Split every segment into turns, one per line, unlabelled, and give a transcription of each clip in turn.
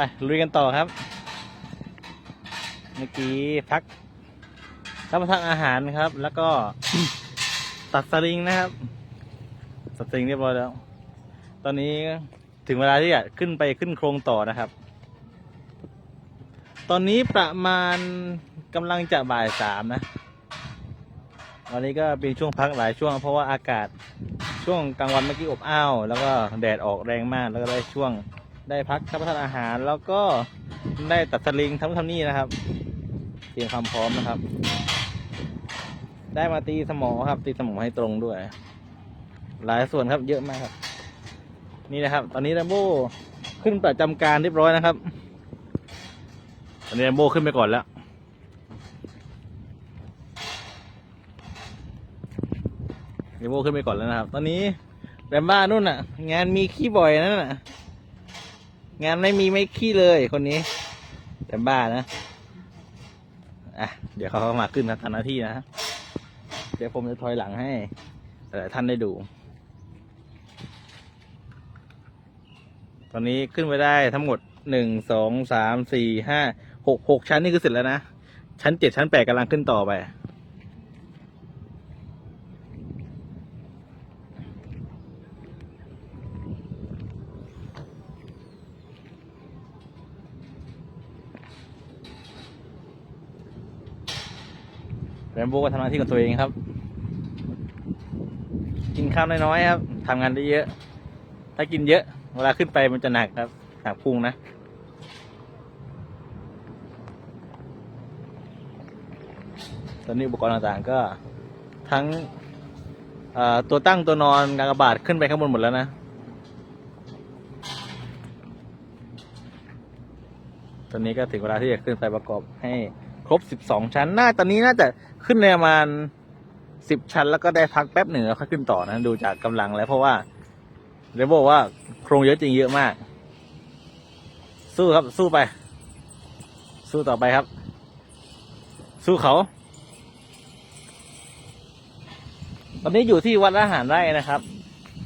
ไปลุยกันต่อครับ เมื่อกี้พักรับประทานอาหารครับ แล้วก็ตัดสลิงนะครับตัดสลิงเรียบร้อยแล้ว ตอนนี้ถึงเวลาที่จะขึ้นไปขึ้นโครงต่อนะครับ ตอนนี้ประมาณกำลังจะบ่ายสามนะวันนี้ก็เป็นช่วงพักหลายช่วง เพราะว่าอากาศช่วงกลางวันเมื่อกี้อบอ้าว แล้วก็แดดออกแรงมากแล้วก็ได้ช่วง ได้พักรับประทานอาหารแล้วก็ได้ตัดสลิงทำทำนี่นะครับเตรียมความพร้อมนะครับ ได้มาตีสมอครับ ตีสมอให้ตรงด้วย หลายส่วนครับเยอะมากครับ นี่นะครับ ตอนนี้แรมโบ้ขึ้นประจำการเรียบร้อยนะครับ ตอนนี้แรมโบ้ขึ้นไปก่อนแล้วเรมโบ้ขึ้นไปก่อนแล้วนะครับ ตอนนี้แรมบ้านู่นน่ะ งานมีขี้บ่อยนั่นน่ะ งานไม่มีไม่ขี้เลยคนนี้แรมบ้านะ อะ เดี๋ยวเขาเข้ามาขึ้นนะทำหน้าที่นะ เดี๋ยวผมจะถอยหลังให้ท่านได้ดู ตอนนี้ขึ้นไปได้ทั้งหมดหนึ่งสองสามสี่ห้าหกหกชั้นนี่คือเสร็จแล้วนะ ชั้นเจ็ดชั้นแปดกำลังขึ้นต่อไป แรมโบ้ก็ทำหน้าที่ของตัวเองครับ กินข้าวน้อยๆครับทำงานได้เยอะ ถ้ากินเยอะ เวลาขึ้นไปมันจะหนักครับหนักพุงนะตอนนี้อุปกรณ์ต่างๆก็ทั้งตัวตั้งตัวนอนกากบาทขึ้นไปข้างบนหมดแล้วนะ ตอนนี้ก็ถึงเวลาที่จะขึ้นไปประกอบให้ ครบ 12 ชั้นน่าตอนนี้น่าจะขึ้นในประมาณ 10 ชั้น แล้วก็ได้พักแป๊บหนึ่งแล้วค่อยขึ้นต่อนะ ดูจากกำลังแล้วเพราะว่าเรยบอกว่าโครงเยอะจริงเยอะมาก สู้ครับสู้ไป สู้ต่อไปครับ สู้เขา ตอนนี้อยู่ที่วัดอาหารไร่นะครับ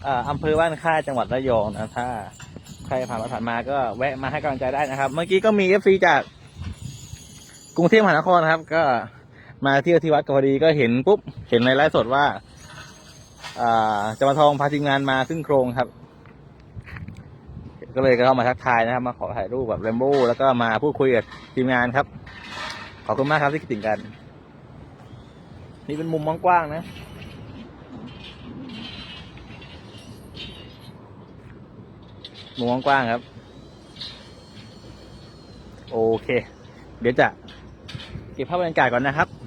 อ่าอำเภอบ้านค่ายจังหวัดระยองนะถ้าใครผ่านมาผ่านมาก็แวะมาให้กำลังใจได้นะครับ เมื่อกี้ก็มีเอฟซีจาก กรุงเทพมหานครนะครับ ก็มาเที่ยวที่วัดก็พอดีก็เห็นปุ๊บเห็นในไลฟ์สดว่าอ่าจะมาทองพาทีมงานมาขึ้นโครงครับ ก็เลยก็เข้ามาทักทายนะครับ มาขอถ่ายรูปแบบเรมโบ้แล้วก็มาพูดคุยกับทีมงานครับ ขอบคุณมากครับที่คิดถึงกัน นี่เป็นมุมกว้างๆนะมุมกว้างๆครับ โอเค เดี๋ยวจะ เก็บภาพบรรยากาศก่อนนะครับ